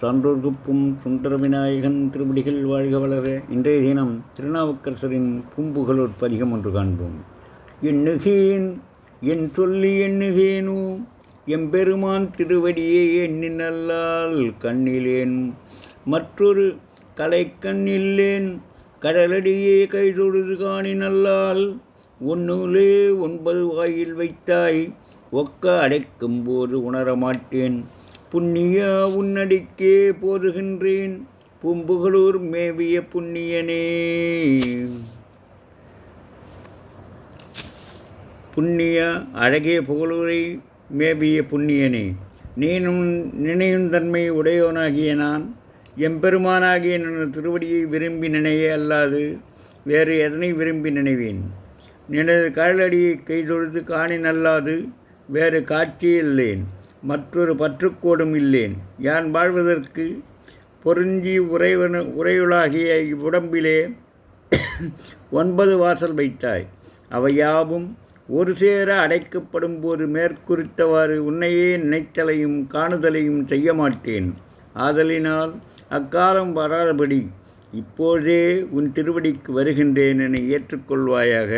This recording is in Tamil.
சான்றோர்க்குப்பும் சுந்தர விநாயகன் திருவடிகள் வாழ்க வளர. இன்றைய தினம் திருநாவுக்கரசரின் பூம்புகளோர் பதிகம் ஒன்று காண்போம். எண்ணுகேன் என் சொல்லி எண்ணுகேனோ எம்பெருமான் திருவடியே எண்ணினல்லால் கண்ணிலேன். மற்றொரு கலைக்கண்ணில்லேன் கடலடியே கைதொழுது காணினல்லால் ஒன்னுலே ஒன்பது வாயில் வைத்தாய் ஒக்க அடைக்கும் போது உணரமாட்டேன். புண்ணியா உன்னடிக்கே போதுகின்றேன் பூம்புகளூர் மேவிய புண்ணியனே. புண்ணிய அழகிய புகழூரை மேவிய புண்ணியனே. நீனும் நினையும் தன்மை உடையவனாகிய நான் எம்பெருமானாகிய நின் திருவடியை விரும்பி நினைய அல்லாது வேறு எதனை விரும்பி நினைவேன்? நினது காலடியை கைதொழுது காணின் அல்லாது வேறு காட்சியில்லேன் மற்றொரு பற்றுக்கோடும் இல்லேன். யான் வாழ்வதற்கு? பொருந்தி உறைவன உறையுளாகிய இவ்வுடம்பிலே ஒன்பது வாசல் வைத்தாய். அவையாவும் ஒரு சேர அடைக்கப்படும் போது மேற்குறித்தவாறு உன்னையே நினைத்தலையும் காணுதலையும் செய்ய மாட்டேன். ஆதலினால் அக்காலம் வராதபடி இப்போதே உன் திருவடிக்கு வருகின்றேன் என ஏற்றுக்கொள்வாயாக.